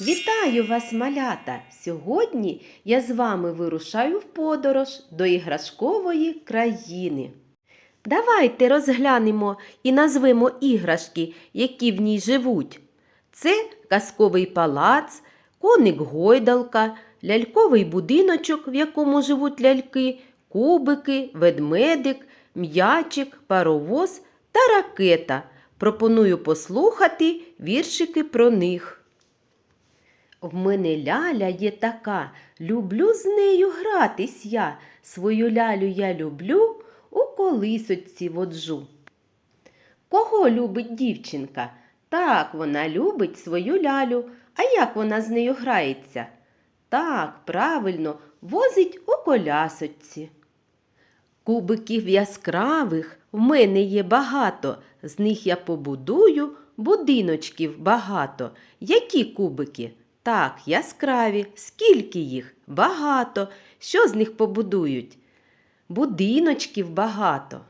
Вітаю вас, малята! Сьогодні я з вами вирушаю в подорож до іграшкової країни. Давайте розглянемо і назвемо іграшки, які в ній живуть. Це казковий палац, коник гойдалка, ляльковий будиночок, в якому живуть ляльки, кубики, ведмедик, м'ячик, паровоз та ракета. Пропоную послухати віршики про них. В мене ляля є така, люблю з нею гратись я. Свою лялю я люблю, у колисочці воджу. Кого любить дівчинка? Так, вона любить свою лялю. А як вона з нею грається? Так, правильно, возить у колясочці. Кубиків яскравих в мене є багато, з них я побудую будиночків багато. Які кубики? Так, яскраві. Скільки їх? Багато. Що з них побудують? Будиночків багато.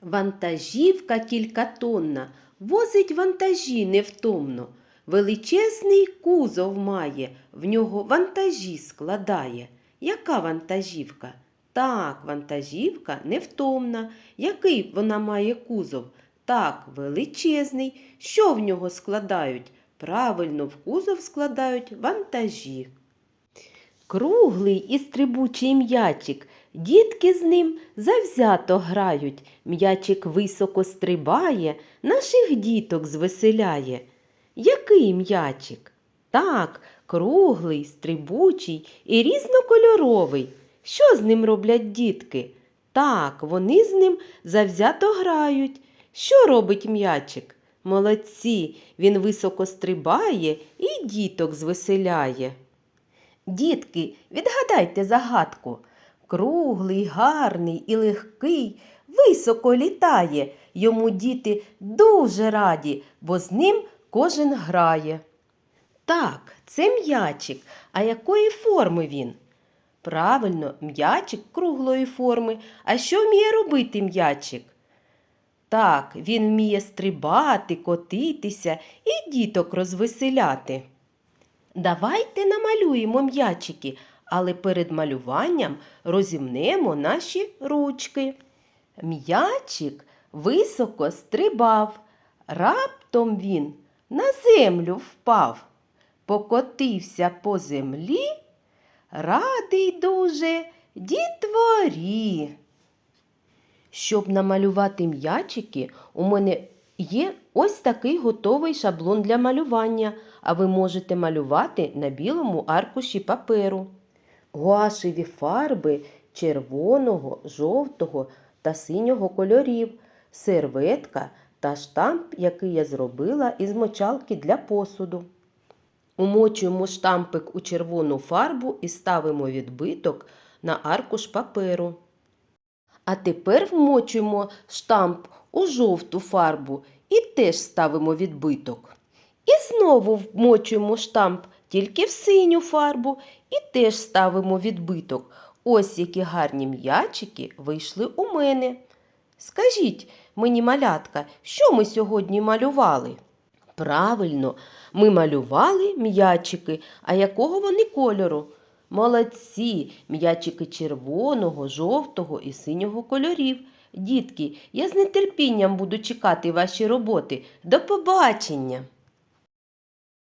Вантажівка кількатонна, возить вантажі невтомно. Величезний кузов має, в нього вантажі складає. Яка вантажівка? Так, вантажівка невтомна. Який вона має кузов? Так, величезний. Що в нього складають? Правильно, в кузов складають вантажі. Круглий і стрибучий м'ячик. Дітки з ним завзято грають. М'ячик високо стрибає, наших діток звеселяє. Який м'ячик? Так, круглий, стрибучий і різнокольоровий. Що з ним роблять дітки? Так, вони з ним завзято грають. Що робить м'ячик? Молодці, він високо стрибає і діток звеселяє. Дітки, відгадайте загадку. Круглий, гарний і легкий, високо літає. Йому діти дуже раді, бо з ним кожен грає. Так, це м'ячик. А якої форми він? Правильно, м'ячик круглої форми. А що вміє робити м'ячик? Так, він вміє стрибати, котитися і діток розвеселяти. Давайте намалюємо м'ячики, але перед малюванням розімнемо наші ручки. М'ячик високо стрибав, раптом він на землю впав, покотився по землі, радий дуже дітворі. Щоб намалювати м'ячики, у мене є ось такий готовий шаблон для малювання, а ви можете малювати на білому аркуші паперу. Гуашеві фарби червоного, жовтого та синього кольорів, серветка та штамп, який я зробила із мочалки для посуду. Умочуємо штампик у червону фарбу і ставимо відбиток на аркуш паперу. А тепер вмочуємо штамп у жовту фарбу і теж ставимо відбиток. І знову вмочуємо штамп тільки в синю фарбу і теж ставимо відбиток. Ось які гарні м'ячики вийшли у мене. Скажіть мені, малятка, що ми сьогодні малювали? Правильно, ми малювали м'ячики, а якого вони кольору? Молодці, м'ячики червоного, жовтого і синього кольорів. Дітки, я з нетерпінням буду чекати ваші роботи. До побачення!